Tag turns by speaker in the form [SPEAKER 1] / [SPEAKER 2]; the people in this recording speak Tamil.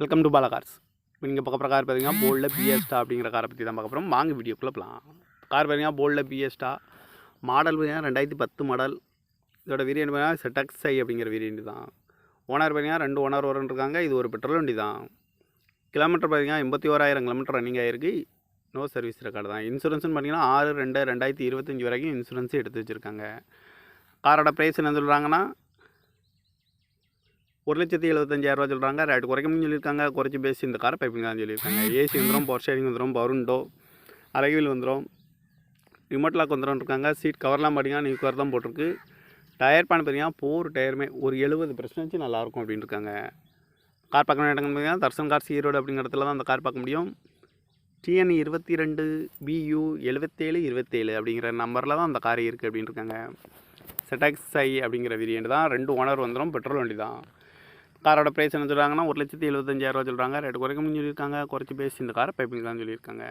[SPEAKER 1] வெல்கம் டு பாலா கார்ஸ் இப்போ நீங்கள் பார்க்க கார் பார்த்தீங்கன்னா போல்டில் பிஎஸ்டா அப்படிங்கிற காரை பற்றி தான் பார்க்க போகிறோம் வாங்க வீடியோக்குள்ளே போகலாம் கார் பார்த்தீங்கன்னா போல்டில் பிஎஸ்டா மாடல் பார்த்தீங்கன்னா ரெண்டாயிரத்தி பத்து மாடல் இதோட வேரியன்ட் பார்த்தீங்கன்னா செட்டக்ஸ் ஐ அப்படிங்கிற வேரியன்ட் தான். ஓனர் பார்த்தீங்கன்னா ரெண்டு ஓனர் வரன் இருக்காங்க. இது ஒரு பெட்ரோல் வண்டி தான். கிலோமீட்டர் பார்த்தீங்கன்னா எண்பத்தி ஓராயிரம் கிலோமீட்டர் ரன்னிங் ஆகிருக்கு நோ சர்வீஸ் ரெக்கார்டு தான் இன்சூரன்ஸ்னு பார்த்தீங்கன்னா ஆறு ரெண்டு ரெண்டாயிரத்தி இருபத்தஞ்சி வரைக்கும் இன்சூரன்ஸ் எடுத்து வச்சுருக்காங்க. காரோட ப்ரைஸ் என்ன சொல்கிறாங்கன்னா ஒரு லட்சத்தி எழுபத்தஞ்சாயிரரூவா சொல்கிறாங்க ரேட்டு குறைக்கணும்னு சொல்லியிருக்காங்க. குறைச்சி பேசி இந்த காரை பைப்பிங் தான் சொல்லியிருக்காங்க ஏசி வந்துடும் பவர் ஷேரிங் வந்துடும் பவருண்டோ அழகில் வந்துடும் ரிமோட் லாக் வந்துடும் இருக்காங்க. சீட் கவர்லாம் பார்த்தீங்கன்னா நியூ கவர் தான் போட்டிருக்கு. டயர் பேன் பார்த்தீங்கன்னா போர் டயருமே ஒரு எழுபது பர்சன்டேஜ் நல்லாயிருக்கும் அப்படின்னு இருக்காங்க. கார் பார்க்கணும் இடங்கள் பார்த்தீங்கன்னா தர்சன் கார் ஈரோடு அப்படிங்கிற இடத்துல தான் அந்த கார் பார்க்க முடியும். டிஎன் இருபத்தி ரெண்டு பியூ எழுபத்தேழு இருபத்தேழு அப்படிங்கிற நம்பரில் தான் அந்த கார் இருக்குது அப்படின்னு இருக்காங்க. செட்டாக்ஸ் ஐ அப்படிங்கிற வேரியண்ட் தான். ரெண்டு ஓனர் வந்துடும் பெட்ரோல் வண்டி தான் காரோட ப்ரைஸ் என்ன சொல்கிறாங்கன்னா ஒரு லட்சத்தி எழுபத்தஞ்சாயிரரூவா சொல்கிறாங்க ரேட்டு முடியும் சொல்லியிருக்காங்க. குறைச்சி பேசி இந்த காரை பைப்பிங் சொல்லியிருக்காங்க.